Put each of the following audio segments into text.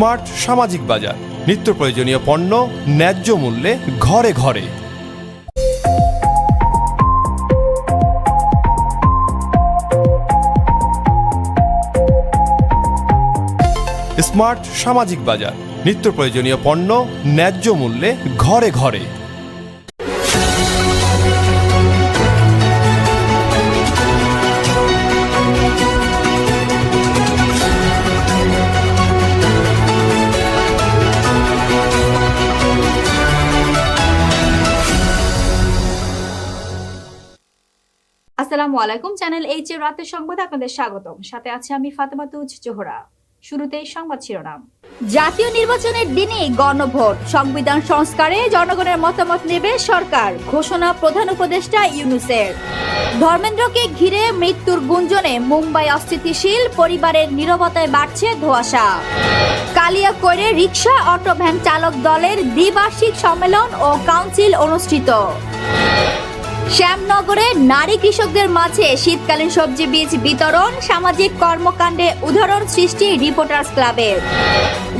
Smart সামাজিক বাজার। নিত্য প্রয়োজনীয় পণ্য ন্যায্য মূল্যে ঘরে ঘরে। স্মার্ট সামাজিক বাজার। নিত্য প্রয়োজনীয় পণ্য ন্যায্য মূল্যে ঘরে ঘরে। আসসালামু আলাইকুম, চ্যানেল এইচ এর রাতের সংবাদে আপনাদের স্বাগতম। সাথে আছে আমি ফাতেমা তুজ জোহরা। শুরুতেই সংবাদ শিরোনাম। জাতীয় নির্বাচনের দিনেই গণভোট। সংবিধান সংস্কারে জনগণের মতামত নেবে সরকার, ঘোষণা প্রধান উপদেষ্টা ইউনুসের। ধর্মেন্দ্রকে ঘিরে মৃত্যুর গুঞ্জনে মুম্বাই অস্থিতিশীল, পরিবারের নীরবতায় বাড়ছে ধোঁয়াশা। কালিয়াকৈরে রিক্সা অটো, ভ্যান চালক দলের দ্বিবার্ষিক সম্মেলন ও কাউন্সিল অনুষ্ঠিত। শ্যামনগরে নারী কৃষকদের মাঝে শীতকালীন সবজি বীজ বিতরণ, সামাজিক কর্মকাণ্ডে উদাহরণ সৃষ্টি রিপোর্টার্স ক্লাবের।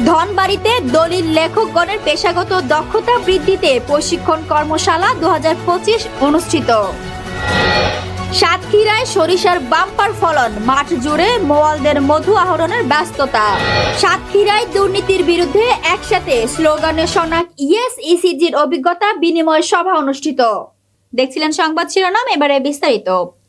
ধনবাড়িতে দলিল লেখকগণের পেশাগত দক্ষতা বৃদ্ধিতে প্রশিক্ষণ কর্মশালা দু হাজার পঁচিশ অনুষ্ঠিত। সাতক্ষীরায় সরিষার বাম্পার ফলন, মাঠ জুড়ে মোয়ালদের মধু আহরণের ব্যস্ততা। সাতক্ষীরায় দুর্নীতির বিরুদ্ধে একসাথে স্লোগানে শোনাক ইয়েস ইসিজির অভিজ্ঞতা বিনিময় সভা অনুষ্ঠিত। দেখছিলেন সংবাদ শিরোনাম, এবারে বিস্তারিত।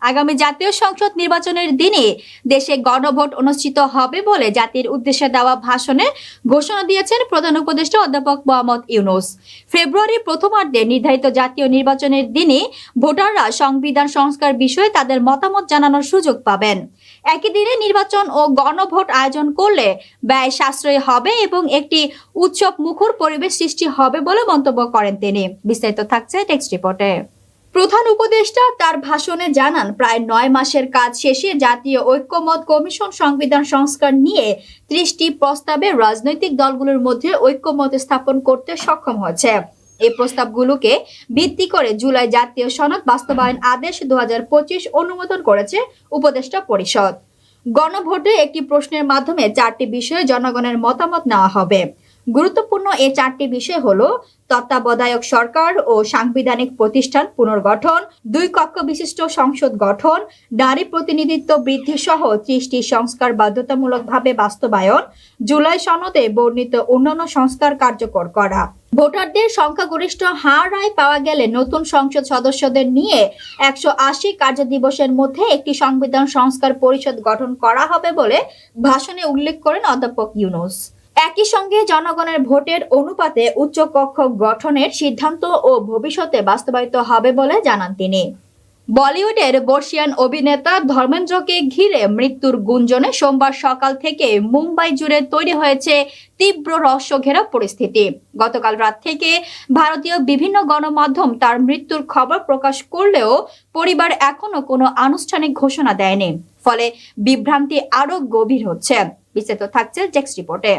আগামী জাতীয় সংসদ নির্বাচনের দিনে দেশে গণভোট অনুষ্ঠিত হবে বলে জাতির উদ্দেশ্যে দেওয়া ভাষণে ঘোষণা দিয়েছেন প্রধান উপদেষ্টা অধ্যাপক মোহাম্মদ ইউনুস। ফেব্রুয়ারির প্রথমার্ধে নির্ধারিত জাতীয় নির্বাচনের দিনে ভোটাররা সংবিধান সংস্কার বিষয়ে তাদের মতামত জানানোর সুযোগ পাবেন। একই দিনে নির্বাচন ও গণভোট আয়োজন করলে ব্যয় সাশ্রয়ী হবে এবং একটি উৎসব মুখর পরিবেশ সৃষ্টি হবে বলে মন্তব্য করেন তিনি। বিস্তারিত থাকছে টেক্সট রিপোর্টে। প্রধান উপদেষ্টা তার ভাষণে জানান, প্রায় নয় মাসের কাজ শেষে জাতীয় ঐক্যমত কমিশন সংবিধান সংস্কার নিয়ে ত্রিশটি প্রস্তাবে রাজনৈতিক দলগুলোর মধ্যে ঐক্যমত স্থাপন করতে সক্ষম হয়েছে। এই প্রস্তাবগুলোকে ভিত্তি করে জুলাই জাতীয় সনদ বাস্তবায়ন আদেশ দু হাজার পঁচিশ অনুমোদন করেছে উপদেষ্টা পরিষদ। গণভোটে একটি প্রশ্নের মাধ্যমে চারটি বিষয়ে জনগণের মতামত নেওয়া হবে। গুরুত্বপূর্ণ এই চারটি বিষয় হলো তত্ত্বাবধায়ক সরকার ও সাংবিধানিক প্রতিষ্ঠান পুনর্গঠন, দুই কক্ষ বিশিষ্ট সংসদ গঠন, নারী প্রতিনিধিত্ব বৃদ্ধি সহ ত্রিশটি সংস্কার বাধ্যতামূলকভাবে বাস্তবায়ন, জুলাই সনদে বর্ণিত অন্যান্য সংস্কার কার্যকর করা। ভোটারদের সংখ্যাগরিষ্ঠ হার রায় পাওয়া গেলে নতুন সংসদ সদস্যদের নিয়ে একশো আশি কার্যদিবসের মধ্যে একটি সংবিধান সংস্কার পরিষদ গঠন করা হবে বলে ভাষণে উল্লেখ করেন অধ্যাপক ইউনুস। একই সঙ্গে জনগণের ভোটের অনুপাতে উচ্চকক্ষ গঠনের সিদ্ধান্ত ও ভবিষ্যতে বাস্তবায়িত হবে বলে জানান তিনি। বলিউডের বর্ষিয়ান অভিনেতা ধর্মেন্দ্রকে ঘিরে মৃত্যুর গুঞ্জনে সোমবার সকাল থেকে মুম্বাই জুড়ে তৈরি হয়েছে তীব্র রহস্য ঘেরা পরিস্থিতি। গতকাল রাত থেকে ভারতীয় বিভিন্ন গণমাধ্যম তার মৃত্যুর খবর প্রকাশ করলেও পরিবার এখনও কোনো আনুষ্ঠানিক ঘোষণা দেয়নি। ফলে বিভ্রান্তি আরও গভীর হচ্ছে। বিস্তারিত থাকছে টেক্সট রিপোর্টে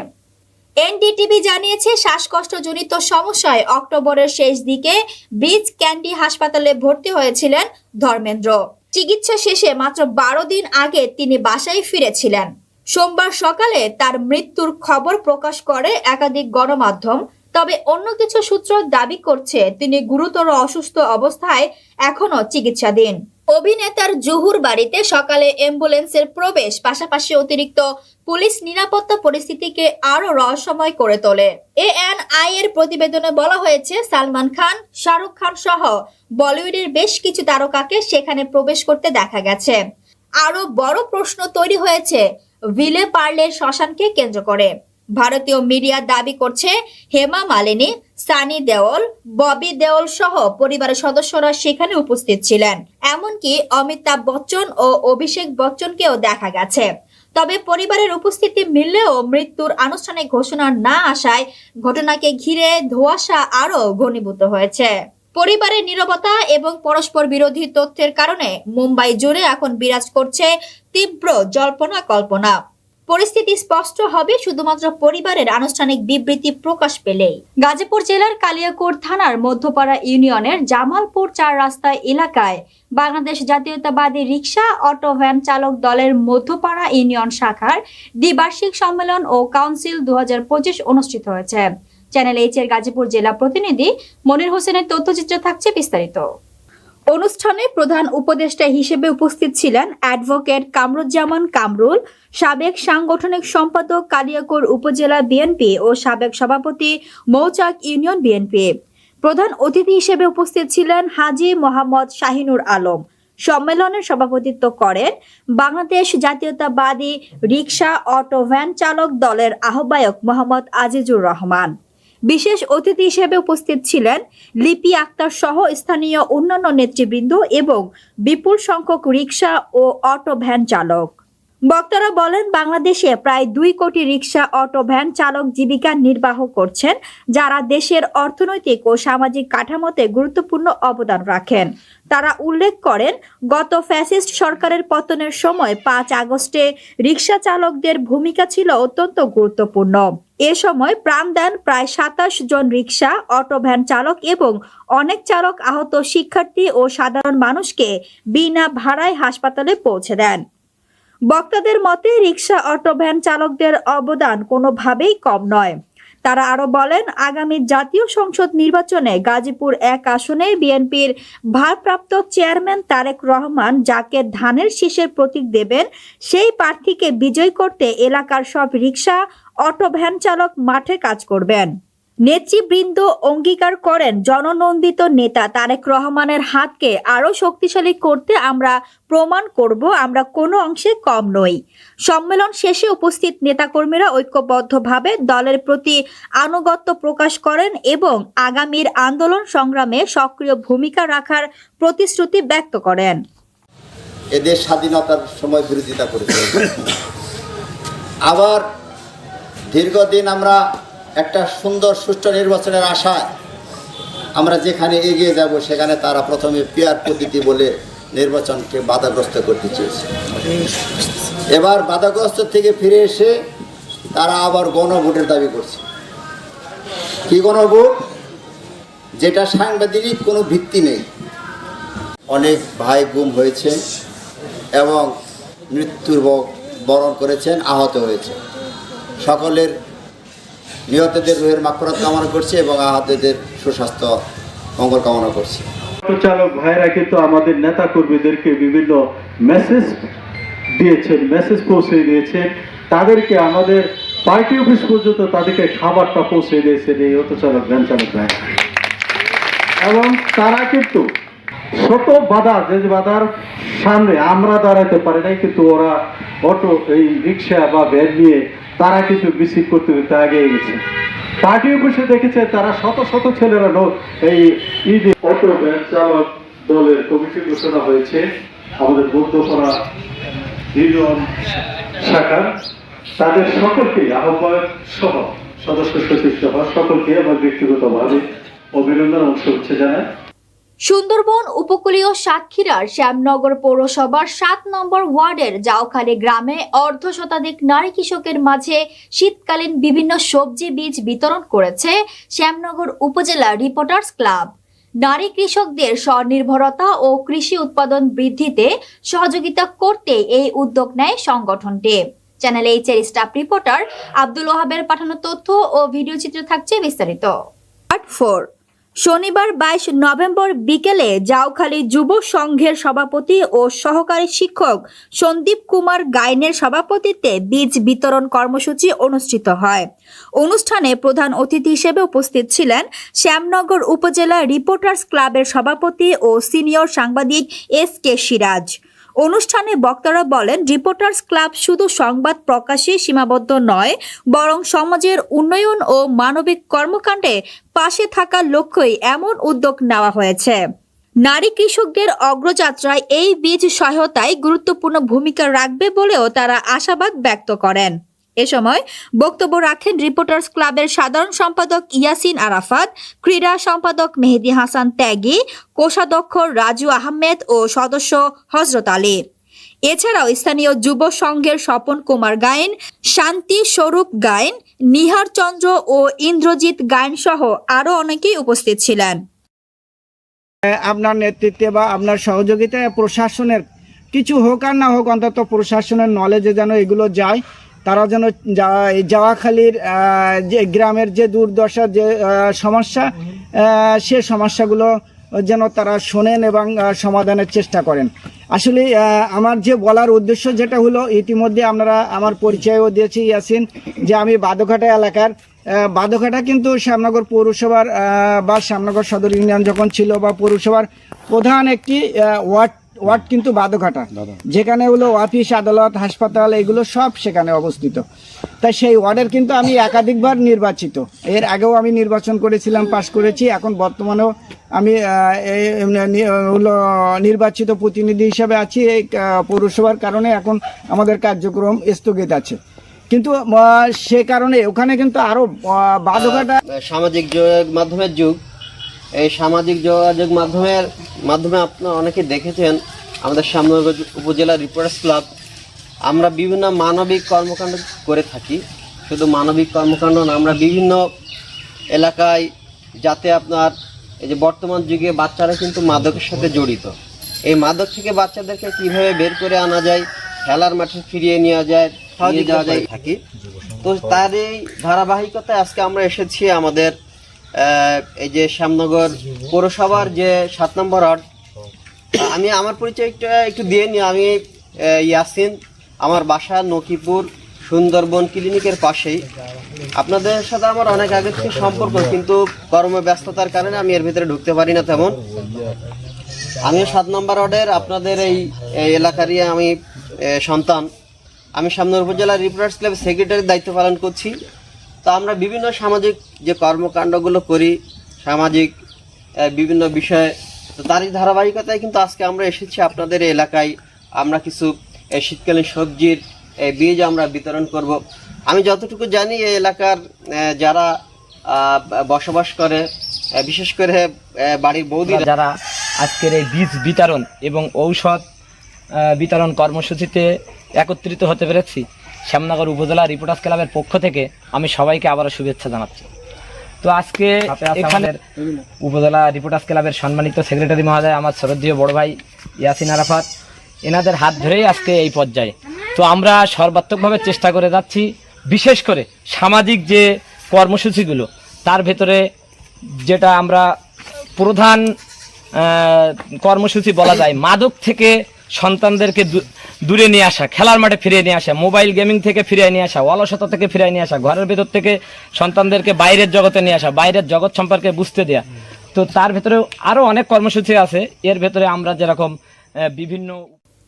এনডিটিভি জানিয়েছে, শ্বাসকষ্টজনিত সমস্যায় অক্টোবরের শেষ দিকে ব্রিজ ক্যান্ডি হাসপাতালে ভর্তি হয়েছিলেন ধর্মেন্দ্র। চিকিৎসা শেষে মাত্র বারো দিন আগে তিনি বাসায় ফিরেছিলেন। সোমবার সকালে তার মৃত্যুর খবর প্রকাশ করে একাধিক গণমাধ্যম, তবে অন্য কিছু সূত্র দাবি করছে, তিনি গুরুতর অসুস্থ অবস্থায় এখনও চিকিৎসাধীন। অভিনেতার জুহুর বাড়িতে সকালে অ্যাম্বুলেন্সের প্রবেশ, পাশাপাশি অতিরিক্ত পুলিশ নিরাপত্তা পরিস্থিতিকে আরও রহস্যময় করে তোলে। এ এন আই এর প্রতিবেদনে বলা হয়েছে, সালমান খান, শাহরুখ খান সহ বলিউডের বেশ কিছু তারকাকে সেখানে প্রবেশ করতে দেখা গেছে। আরও বড় প্রশ্ন তৈরি হয়েছে, ভিলে পার্লের শ্মশানকে কেন্দ্র করে। ভারতীয় মিডিয়া দাবি করছে, হেমা মালিনী সানি দেওল, ববি দেওল সহ পরিবারের সদস্যরা সেখানে উপস্থিত ছিলেন। এমনকি অমিতাভ বচ্চন ও অভিষেক বচ্চনকেও দেখা গেছে। তবে পরিবারের উপস্থিতি মিললেও মৃত্যুর আনুষ্ঠানিক ঘোষণা না আসায় ঘটনাকে ঘিরে ধোঁয়াশা আরও ঘনীভূত হয়েছে। পরিবারের নীরবতা এবং পরস্পর বিরোধী তথ্যের কারণে মুম্বাই জুড়ে এখন বিরাজ করছে তীব্র জল্পনা কল্পনা। পরিস্থিতি স্পষ্ট হবে শুধুমাত্র পরিবারের আনুষ্ঠানিক বিবৃতি প্রকাশ পেলেই। গাজীপুর জেলার কালিয়াকোট থানার মধ্যপাড়া ইউনিয়নের জামালপুর চার রাস্তা এলাকায় বাংলাদেশ জাতীয়তাবাদী রিক্সা অটো ভ্যান চালক দলের মধ্যপাড়া ইউনিয়ন শাখার দ্বিবার্ষিক সম্মেলন ও কাউন্সিল দু হাজার পঁচিশ অনুষ্ঠিত হয়েছে। চ্যানেল এইচ এর গাজীপুর জেলা প্রতিনিধি মনির হোসেনের তথ্যচিত্র থাকছে বিস্তারিত। অনুষ্ঠানে প্রধান উপদেষ্টা হিসেবে উপস্থিত ছিলেন অ্যাডভোকেট কামরুজ্জামান কামরুল, সাবেক সাংগঠনিক সম্পাদক কালিয়াকোর উপজেলা বিএনপি ও সাবেক সভাপতি মৌচাক ইউনিয়ন বিএনপি প্রধান অতিথি হিসেবে উপস্থিত ছিলেন হাজি মোহাম্মদ শাহিনুর আলম। সম্মেলনের সভাপতিত্ব করেন বাংলাদেশ জাতীয়তাবাদী রিক্সা অটো ভ্যান চালক দলের আহ্বায়ক মোহাম্মদ আজিজুর রহমান। বিশেষ অতিথি হিসেবে উপস্থিত ছিলেন লিপি আক্তার সহ স্থানীয় অন্যান্য নেতৃবৃন্দ এবং বিপুল সংখ্যক রিক্সা ও অটো ভ্যান চালক। বক্তারা বলেন, বাংলাদেশে প্রায় দুই কোটি রিক্সা অটো, ভ্যান চালক জীবিকা নির্বাহ করছেন, যারা দেশের অর্থনৈতিক ও সামাজিক কাঠামোতে গুরুত্বপূর্ণ অবদান রাখেন। তারা উল্লেখ করেন, গত ফ্যাসিস্ট সরকারের পতনের সময় পাঁচ আগস্টে রিক্সা চালকদের ভূমিকা ছিল অত্যন্ত গুরুত্বপূর্ণ। এ সময় প্রাণ দেন প্রায় সাতাশ জন রিক্সা অটো, ভ্যান চালক এবং অনেক চালক আহত শিক্ষার্থী ও সাধারণ মানুষকে বিনা ভাড়ায় হাসপাতালে পৌঁছে দেন। বক্তাদের মতে রিক্সা অটো ভ্যান চালকদের অবদান কোনোভাবেই কম নয়। তারা আরও বলেন, আগামী জাতীয় সংসদ নির্বাচনে গাজীপুর এক আসনে বিএনপির ভারপ্রাপ্ত চেয়ারম্যান তারেক রহমান যাকে ধানের শীষের প্রতীক দেবেন, সেই প্রার্থীকে বিজয় করতে এলাকার সব রিক্সা অটো ভ্যান চালক মাঠে কাজ করবেন। নেতৃবৃন্দ অঙ্গীকার করেন জননন্দিত নেতা তারেক রহমানের হাতকে আরও শক্তিশালী করতে আমরা প্রমাণ করব, আমরা কোনো অংশে কম নই। সম্মেলন শেষে উপস্থিত নেতাকর্মীরা ঐক্যবদ্ধভাবে দলের প্রতি আনুগত্য প্রকাশ করেন এবং আগামীর আন্দোলন সংগ্রামে সক্রিয় ভূমিকা রাখার প্রতিশ্রুতি ব্যক্ত করেন। এদের স্বাধীনতার সময় বিরোধিতা করেছে। আবার দীর্ঘদিন আমরা একটা সুন্দর, সুষ্ঠু নির্বাচনের আশায় আমরা যেখানে এগিয়ে যাব, সেখানে তারা প্রথমে পেয়ার পদ্ধতি বলে নির্বাচনকে বাধাগ্রস্ত করতে চেয়েছে। এবার বাধাগ্রস্ত থেকে ফিরে এসে তারা আবার গণভোটের দাবি করছে। কি গণভোট? যেটা সাংবিধানিক কোনো ভিত্তি নেই। অনেক ভাই গুম হয়েছে এবং মৃত্যুর বরণ করেছেন, আহত হয়েছে। সকলের নিহতদের রুহের মাকফরাত কামনা করছি এবং আহতদের সুস্বাস্থ্য মঙ্গল কামনা করছি। চালক ভাইরা কিন্তু আমাদের নেতা কর্মীদেরকে বিভিন্ন মেসেজ দিয়েছেন মেসেজ পৌঁছে দিয়েছেন। তাদেরকে আমাদের পার্টি অফিস পর্যন্ত তাদেরকে খাবারটা পৌঁছে দিয়েছেন এই অটো চালক ভ্যান চালক ভাই। এবং তারা কিন্তু ছোট বাধা, যে বাধার সামনে আমরা দাঁড়াতে পারি নাই, কিন্তু ওরা অটো, এই রিক্সা বা ভ্যান নিয়ে তারা কিন্তু মিছিল করতে করতে এগিয়ে গেছে। পার্টি অফিসে দেখেছে তারা শত শত ছেলেরা নো- এই ঈদে অটো ভ্যান চালক দলের কমিটি ঘোষণা হয়েছে। আমাদের বৌদ্ধপাড়া ইউনিয়ন শাখার তাদের সকলকে আহ্বায়ক সহ সদস্য সচিব সহ সকলকে আমার ব্যক্তিগতভাবে অভিনন্দন এবং শুভেচ্ছা জানাই। সুন্দরবন উপকূলীয় সাতক্ষীরার শ্যামনগর পৌরসভার সাত নম্বর ওয়ার্ডের জাওখালী গ্রামে অর্ধ শতাধিক নারী কৃষকের মাঝে শীতকালীন বিভিন্ন সবজি বীজ বিতরণ করেছে শ্যামনগর উপজেলা রিপোর্টার্স ক্লাব। নারী কৃষকদের স্বনির্ভরতা ও কৃষি উৎপাদন বৃদ্ধিতে সহযোগিতা করতে এই উদ্যোগ নেয় সংগঠনটি। চ্যানেল এইচ এর স্টাফ রিপোর্টার আব্দুল ওহাবের পাঠানো তথ্য ও ভিডিও চিত্র থাকছে বিস্তারিত। পার্ট ফোর শনিবার বাইশ নভেম্বর বিকেলে জাউখালী যুব সংঘের সভাপতি ও সহকারী শিক্ষক সন্দীপ কুমার গাইনের সভাপতিত্বে বীজ বিতরণ কর্মসূচি অনুষ্ঠিত হয়। অনুষ্ঠানে প্রধান অতিথি হিসেবে উপস্থিত ছিলেন শ্যামনগর উপজেলা রিপোর্টার্স ক্লাবের সভাপতি ও সিনিয়র সাংবাদিক এস কে সিরাজ। অনুষ্ঠানে বক্তারা বলেন, রিপোর্টার্স ক্লাব শুধু সংবাদ প্রকাশে সীমাবদ্ধ নয়, বরং সমাজের উন্নয়ন ও মানবিক কর্মকাণ্ডে পাশে থাকার লক্ষ্যই এমন উদ্যোগ নেওয়া হয়েছে। নারী কৃষকদের অগ্রযাত্রায় এই বীজ সহায়তায় গুরুত্বপূর্ণ ভূমিকা রাখবে বলেও তারা আশাবাদ ব্যক্ত করেন। এ সময় বক্তব্য রাখেন রিপোর্টার্স ক্লাবের সাধারণ সম্পাদক ইয়াসিন আরাফাত, ক্রীড়া সম্পাদক মেহেদি হাসান ত্যাগী, কোষাধ্যক্ষ রাজু আহমেদ ও সদস্য হজরত আলী। এছাড়াও স্থানীয় যুব সংঘের স্বপন কুমার গায়েন, শান্তি স্বরূপ গায়েন, নিহার চন্দ্র ও ইন্দ্রজিৎ গায়েন সহ আরও অনেকেই উপস্থিত ছিলেন। আপনার নেতৃত্বে বা আপনার সহযোগিতায় প্রশাসনের, কিছু হোক আর না হোক, অন্তত প্রশাসনের নলেজে যেন এগুলো যায় তারা যেন যা- এই জাওয়াখালীর যে গ্রামের যে দুর্দশা যে সমস্যা সে সমস্যাগুলো যেন তারা শোনেন এবং সমাধানের চেষ্টা করেন। আসলে আমার যে বলার উদ্দেশ্য যেটা হলো, ইতিমধ্যে আপনারা আমার পরিচয়ও দিয়েছি, ইয়াসিন, যে আমি বাদঘাটা এলাকার। বাদঘাটা কিন্তু শ্যামনগর পৌরসভার বা শ্যামনগর সদর ইউনিয়ন যখন ছিল বা পৌরসভার প্রধান একটি ওয়ার্ড ওয়ার্ড কিন্তু বাদঘাটা। যেখানে হলো অফিস আদালত হাসপাতাল এগুলো সব সেখানে অবস্থিত। তাই সেই ওয়ার্ডের কিন্তু আমি একাধিকবার নির্বাচিত। এর আগেও আমি নির্বাচন করেছিলাম পাশ করেছি। এখন বর্তমানেও আমি হলো নির্বাচিত প্রতিনিধি হিসেবে আছি এই পৌরসভার কারণে এখন আমাদের কার্যক্রম স্থগিত আছে। কিন্তু সে কারণে ওখানে কিন্তু আরও আহ, বাদঘাটা সামাজিক যোগাযোগ মাধ্যমের যুগ। এই সামাজিক যোগাযোগ মাধ্যমের মাধ্যমে আপনারা অনেকে দেখেছেন আমাদের শ্যামনগর উপজেলা রিপোর্টার্স ক্লাব। আমরা বিভিন্ন মানবিক কর্মকাণ্ড করে থাকি। শুধু মানবিক কর্মকাণ্ড না আমরা বিভিন্ন এলাকায় যাতে আপনার এই যে বর্তমান যুগে বাচ্চারা কিন্তু মাদকের সাথে জড়িত। এই মাদক থেকে বাচ্চাদেরকে কীভাবে বের করে আনা যায় খেলার মাঠে ফিরিয়ে নেওয়া যায় যাওয়া যায় থাকি। তো তার এই ধারাবাহিকতায় আজকে আমরা এসেছি আমাদের এই যে শ্যামনগর পৌরসভার যে সাত নম্বর ওয়ার্ড, আমি আমার পরিচয়টা একটু দিয়ে নিই। আমি ইয়াসিন, আমার বাসা নকিপুর, সুন্দরবন ক্লিনিকের পাশেই। আপনাদের সাথে আমার অনেক আগে থেকে সম্পর্ক, কিন্তু কর্মব্যস্ততার কারণে আমি এর ভিতরে ঢুকতে পারি না তেমন। আমি সাত নম্বর ওয়ার্ডের আপনাদের এই এলাকারই আমি সন্তান। আমি সামনে উপজেলা রিপোর্টার্স ক্লাব সেক্রেটারির দায়িত্ব পালন করছি। তো আমরা বিভিন্ন সামাজিক যে কর্মকাণ্ডগুলো করি, সামাজিক বিভিন্ন বিষয়ে, তো তারই ধারাবাহিকতায় কিন্তু আজকে আমরা এসেছি আপনাদের এলাকায়। আমরা কিছু শীতকালীন সবজির বীজ আমরা বিতরণ করব। আমি যতটুকু জানি এই এলাকার যারা বসবাস করে বিশেষ করে বাড়ির বৌদি যারা আজকের এই বীজ বিতরণ এবং ঔষধ বিতরণ কর্মসূচিতে একত্রিত হতে পেরেছি শ্যামনগর উপজেলা রিপোর্টার্স ক্লাবের পক্ষ থেকে আমি সবাইকে আবারও শুভেচ্ছা জানাচ্ছি। তো আজকে এখানে উপজেলা রিপোর্টার্স ক্লাবের সম্মানিত সেক্রেটারি মহোদয় আমার শ্রদ্ধীয় বড় ভাই ইয়াসিন আরাফাত। এনাদের হাত ধরেই আজকে এই পর্যায়ে। তো আমরা সর্বাত্মকভাবে চেষ্টা করে যাচ্ছি বিশেষ করে সামাজিক যে কর্মসূচিগুলো তার ভেতরে যেটা আমরা প্রধান কর্মসূচি বলা যায় মাদক থেকে সন্তানদেরকে দূরে নিয়ে আসা, খেলার মাঠে ফিরিয়ে নিয়ে আসা, মোবাইল গেমিং থেকে ফিরিয়ে নিয়ে আসা, অলসতা থেকে ফিরিয়ে নিয়ে আসা, ঘরের ভেতর থেকে সন্তানদেরকে বাইরের জগতে নিয়ে আসা, বাইরের জগৎ সম্পর্কে বুঝতে দেয়া। তো তার ভেতরে আরও অনেক কর্মসূচি আছে। এর ভেতরে আমরা যেরকম বিভিন্ন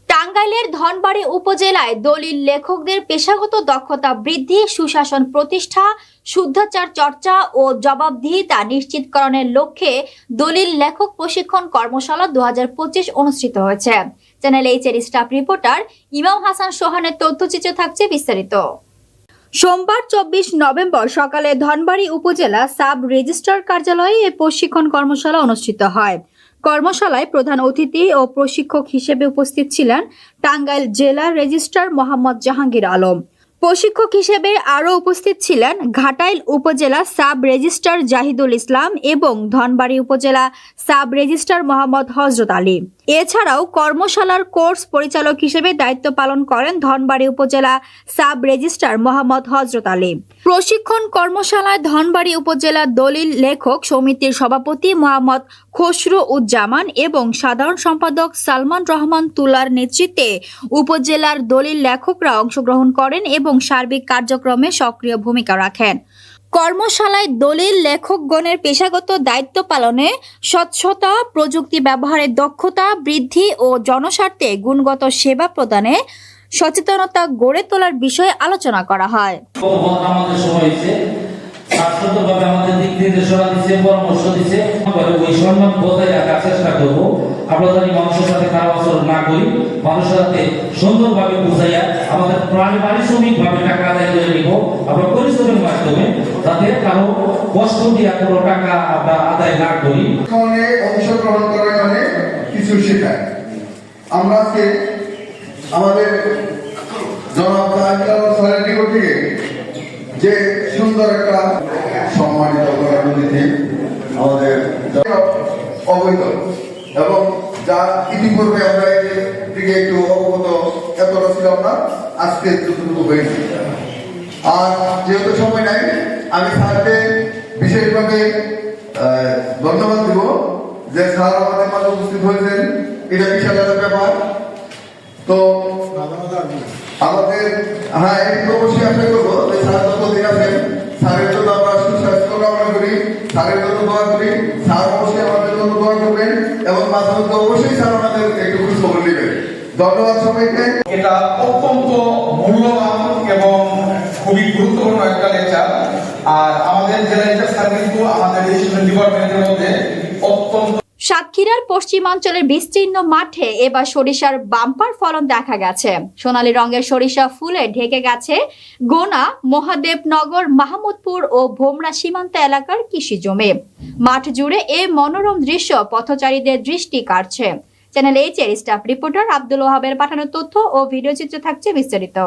টাঙ্গাইলের ধনবাড়ি উপজেলায় দলিল লেখকদের পেশাগত দক্ষতা বৃদ্ধি, সুশাসন প্রতিষ্ঠা, শুদ্ধাচার চর্চা ও জবাবদিহিতা নিশ্চিতকরণের লক্ষ্যে দলিল লেখক প্রশিক্ষণ কর্মশালা দু হাজার পঁচিশ অনুষ্ঠিত হয়েছে। চ্যানেল এইচ এর স্টাফ রিপোর্টার ইমাম হাসান সোহানের তথ্যচিত্র থাকছে বিস্তারিত। সোমবার চব্বিশ নভেম্বর সকালে ধনবাড়ি উপজেলা সাব রেজিস্ট্রার কার্যালয়ে এ প্রশিক্ষণ কর্মশালা অনুষ্ঠিত হয়। কর্মশালায় প্রধান অতিথি ও প্রশিক্ষক হিসেবে উপস্থিত ছিলেন টাঙ্গাইল জেলা রেজিস্ট্রার মোহাম্মদ জাহাঙ্গীর আলম। প্রশিক্ষক হিসেবে আরও উপস্থিত ছিলেন ঘাটাইল উপজেলা সাব রেজিস্ট্রার জাহিদুল ইসলাম এবং ধনবাড়ি উপজেলা সাব রেজিস্ট্রার মোহাম্মদ হজরত আলী। এছাড়াও কর্মশালার কোর্স পরিচালক হিসেবে দায়িত্ব পালন করেন ধনবাড়ি উপজেলা সাব রেজিস্ট্রার মোহাম্মদ হজরত আলী। প্রশিক্ষণ কর্মশালায় ধনবাড়ি উপজেলা দলিল লেখক সমিতির সভাপতি মোহাম্মদ খসরু উজ্জামান এবং সাধারণ সম্পাদক সালমান রহমান তুলার নেতৃত্বে উপজেলার দলিল লেখকরা অংশগ্রহণ করেন এবং সার্বিক কার্যক্রমে সক্রিয় ভূমিকা রাখেন। কর্মশালায় দলিল লেখকগণের পেশাগত দায়িত্ব পালনে স্বচ্ছতা, প্রযুক্তি ব্যবহারের দক্ষতা বৃদ্ধি ও জনস্বার্থে গুণগত সেবা প্রদানে সচেতনতা গড়ে তোলার বিষয়ে আলোচনা করা হয়। কখন আমাদের দিক নির্দেশনা দিচ্ছে, পরামর্শ দিচ্ছে ওই সম্মান বজায় রাখার চেষ্টা করব। আমরা জানি মানুষের সাথে খারাপ আচরণ না করি, মানুষের সাথে সুন্দরভাবে বুঝাইয়া আমাদের পারিশ্রমিক ভাবে টাকা আদায় করে নিব। আমরা পরিশ্রমের মাধ্যমে যাতে কারও কষ্ট দিয়া কোনো টাকা আমরা আদায় না করি। অংশগ্রহণ করার কারণে কিছু শেখায়। আমরা আজকে আমাদের জনাব নিকট থেকে যে সুন্দর একটা সম্মানিত করার নদীতে আমাদের অবৈধ। এবং যা ইতিপূর্বে আমরা দিকে একটু অবগত এতটা ছিলাম না আজকে যতটুকু হয়েছে। আর যেহেতু সময় নাই আমি স্যারকে বিশেষভাবে ধন্যবাদ দিব যে স্যার আমাদের মাঝে উপস্থিত হয়েছেন। এটা বিশাল একটা ব্যাপার। তো আমাদের হ্যাঁ একটু অবশ্যই আশা করব যে স্যার যতদিন আছেন এবং তো অবশ্যই স্যার আমাদের একটু খোঁজ খবর নেবেন। ধন্যবাদ সবাইকে। এটা অত্যন্ত মূল্যবান এবং খুবই গুরুত্বপূর্ণ একটা লেকচার আর আমাদের জেলা লেকচার স্যার কিন্তু আমাদের এডুকেশন ডিপার্টমেন্টের মধ্যে অত্যন্ত সাতক্ষীরার পশ্চিমাঞ্চলের বিস্তীর্ণ মাঠে এবার সরিষার বাম্পার ফলন দেখা গেছে। সোনালী রঙের সরিষা ফুলে ঢেকে গেছে গোনা, মহাদেবনগর, মাহমুদপুর ও ভোমরা সীমান্ত এলাকার কৃষি জমি। মাঠ জুড়ে এ মনোরম দৃশ্য পথচারীদের দৃষ্টি কাড়ছে। চ্যানেল এইচ এর স্টাফ রিপোর্টার আব্দুল ওহাবের পাঠানো তথ্য ও ভিডিও চিত্র থাকছে বিস্তারিত।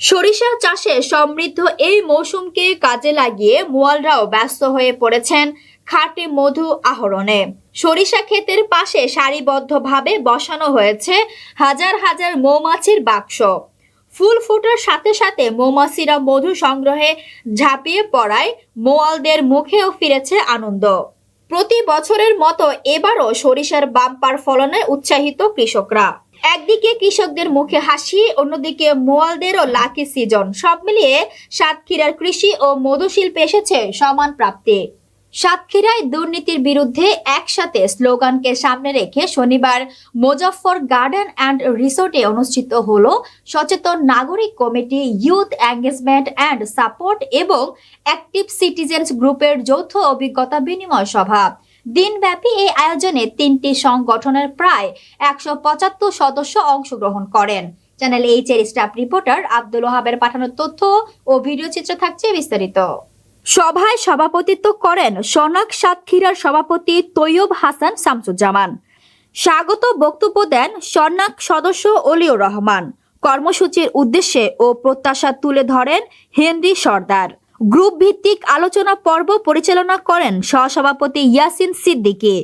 সরিষা চাষে সমৃদ্ধ এই মৌসুমকে কাজে লাগিয়ে মোয়ালরাও ব্যস্ত হয়ে পড়েছেন খাঁটি মধু আহরণে। সরিষা ক্ষেতের পাশে সারিবদ্ধভাবে বসানো হয়েছে হাজার হাজার মৌমাছির বাক্স। ফুল ফোটার সাথে সাথে মৌমাছিরা মধু সংগ্রহে ঝাঁপিয়ে পড়ায় মোয়ালদের মুখেও ফিরেছে আনন্দ। প্রতি বছরের মতো এবারও সরিষার বাম্পার ফলনে উৎসাহিত কৃষকরা। একদিকে কৃষকদের মুখে হাসি, অন্যদিকে মোয়ালদেরও লাকি সিজন। সব মিলিয়ে সাতক্ষীরার কৃষি ও মধুশিল্পে এসেছে সমান প্রাপ্তি। সাতক্ষীরায় দুর্নীতির বিরুদ্ধে একসাথে স্লোগানকে সামনে রেখে শনিবার মুজফ্ফর গার্ডেন অ্যান্ড রিসোর্টে অনুষ্ঠিত হল সচেতন নাগরিক committee youth engagement and support এবং অ্যাক্টিভ সিটিজেন্স গ্রুপের যৌথ অভিজ্ঞতা বিনিময় সভা। দিনব্যাপী এই আয়োজনে তিনটি সংগঠনের প্রায় একশো পঁচাত্তর সদস্য অংশগ্রহণ করেন। চ্যানেল এইচ এর স্টাফ রিপোর্টার আব্দুল ওহাবের পাঠানো তথ্য ও ভিডিও চিত্র থাকছে বিস্তারিত। সভায় সভাপতিত্ব করেন সনাক সাতক্ষীরার সভাপতি তৈয়ব হাসান শামসুজ্জামান। স্বাগত বক্তব্য দেন সন্নাক সদস্য অলিউর রহমান। কর্মসূচির উদ্দেশ্যে ও প্রত্যাশা তুলে ধরেন হেনরি সর্দার। গ্রুপ ভিত্তিক আলোচনা পর্ব পরিচালনা করেন সহসভাপতি ইয়াসিন সিদ্দিকী।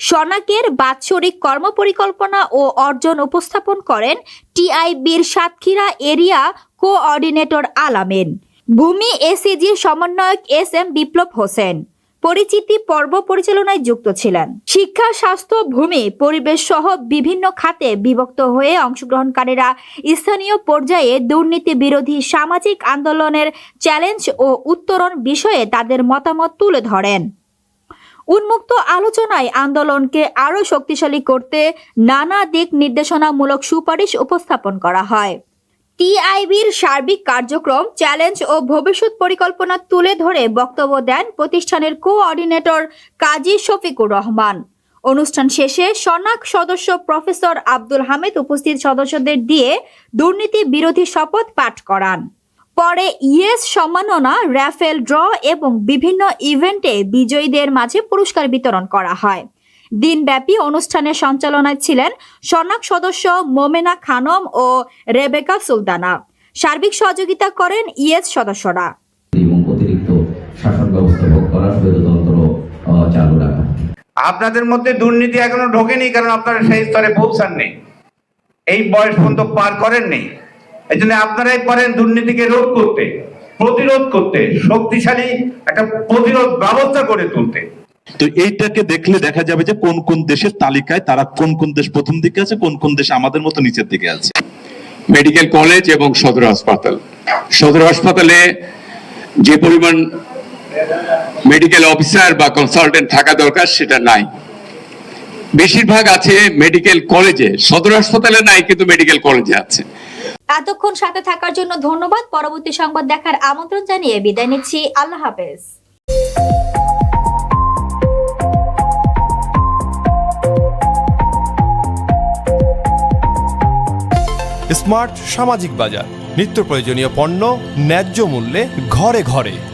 সনাকের বাৎসরিক কর্মপরিকল্পনা ও অর্জন উপস্থাপন করেন টিআইবির সাতক্ষীরা এরিয়া কোঅর্ডিনেটর আলামিন। ভূমি এসিজি সমন্বয়ক এস এম বিপ্লব হোসেন। পরিচিতি পর্ব পরিচালনায় যুক্ত ছিলেন। শিক্ষা, স্বাস্থ্য, ভূমি, পরিবেশ সহ বিভিন্ন খাতে বিভক্ত হয়ে অংশগ্রহণকারীরা স্থানীয় পর্যায়ে দুর্নীতি বিরোধী সামাজিক আন্দোলনের চ্যালেঞ্জ ও উত্তরণ বিষয়ে তাদের মতামত তুলে ধরেন। উন্মুক্ত আলোচনায় আন্দোলনকে আরও শক্তিশালী করতে নানা দিক নির্দেশনামূলক সুপারিশ উপস্থাপন করা হয়। টিআইবির সার্বিক কার্যক্রম, চ্যালেঞ্জ ও ভবিষ্যৎ পরিকল্পনা তুলে ধরে বক্তব্য দেন প্রতিষ্ঠানের কোঅর্ডিনেটর কাজী শফিকুর রহমান। অনুষ্ঠান শেষে সনাক সদস্য প্রফেসর আব্দুল হামিদ উপস্থিত সদস্যদের দিয়ে দুর্নীতি বিরোধী শপথ পাঠ করান। পরে ইয়েস সম্মাননা, র্যাফেল ড্র এবং বিভিন্ন ইভেন্টে বিজয়ীদের মাঝে পুরস্কার বিতরণ করা হয়। দিনব্যাপী অনুষ্ঠানের সঞ্চালনায় ছিলেন সনাক সদস্য মোমেনা খানম ও রেবেকা সুলতানা। সার্বিক সহযোগিতা করেন ইয়েস সদস্যরা। এবং অতিরিক্ত শাসন ব্যবস্থা ভোগ করার স্বৈরতন্ত্র চালু রাখা আপনাদের মধ্যে দুর্নীতি এখনও ঢোকেনি কারণ আপনারা সেই স্তরে পৌঁছাননি। এই বয়স পর্যন্ত পার করেননি। এই জন্য আপনারাই পারেন দুর্নীতিকে রোধ করতে প্রতিরোধ করতে শক্তিশালী একটা প্রতিরোধ ব্যবস্থা করে তুলতে। তো এইটাকে দেখলে দেখা যাবে যে কোন কোন দেশের তালিকায় তারা কোন কোন দেশ প্রথম দিকে আছে কোন কোন দেশ আমাদের মতো নিচের দিকে আছে। মেডিকেল কলেজ এবং সদর হাসপাতাল। সদর হাসপাতালে যে পরিমাণ মেডিকেল অফিসার বা কনসালটেন্ট থাকা দরকার সেটা নাই। বেশিরভাগ আছে মেডিকেল কলেজে সদর হাসপাতালে নাই কিন্তু মেডিকেল কলেজে আছে। এতক্ষণ সাথে থাকার জন্য ধন্যবাদ। পরবর্তী সংবাদ দেখার আমন্ত্রণ জানিয়ে বিদায় নিচ্ছি। আল্লাহ হাফেজ। স্মার্ট সামাজিক বাজার। নিত্য প্রয়োজনীয় পণ্য ন্যায্য মূল্যে ঘরে ঘরে।